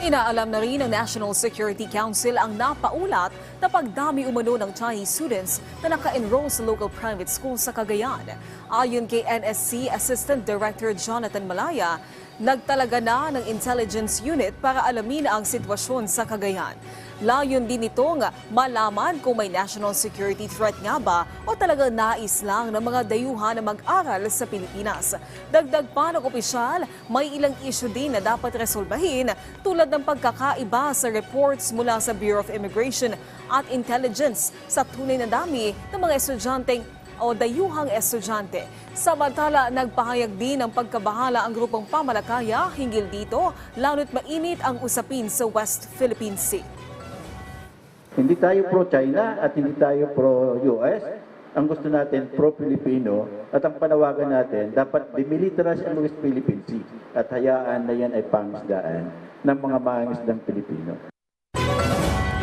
Inaalam na rin ng National Security Council ang napaulat na pagdami umano ng Chinese students na naka-enroll sa local private school sa Cagayan. Ayon kay NSC Assistant Director Jonathan Malaya, nagtalaga na ng intelligence unit para alamin ang sitwasyon sa Cagayan. Layon din itong malaman kung may national security threat nga ba o talaga nais lang ng mga dayuhan na mag-aral sa Pilipinas. Dagdag pa ng opisyal, may ilang issue din na dapat resolbahin tulad ng pagkakaiba sa reports mula sa Bureau of Immigration at Intelligence sa tunay na dami ng mga estudyanteng o dayuhang estudyante. Samantala, nagpahayag din ng pagkabahala ang grupong pamalakaya hinggil dito, lalo't mainit ang usapin sa West Philippine Sea. Hindi tayo pro-China at hindi tayo pro-US. Ang gusto natin, pro-Filipino. At ang panawagan natin, dapat demilitarize ang West Philippine Sea at hayaan na yan ay pangisdaan ng mga mangisdang Pilipino.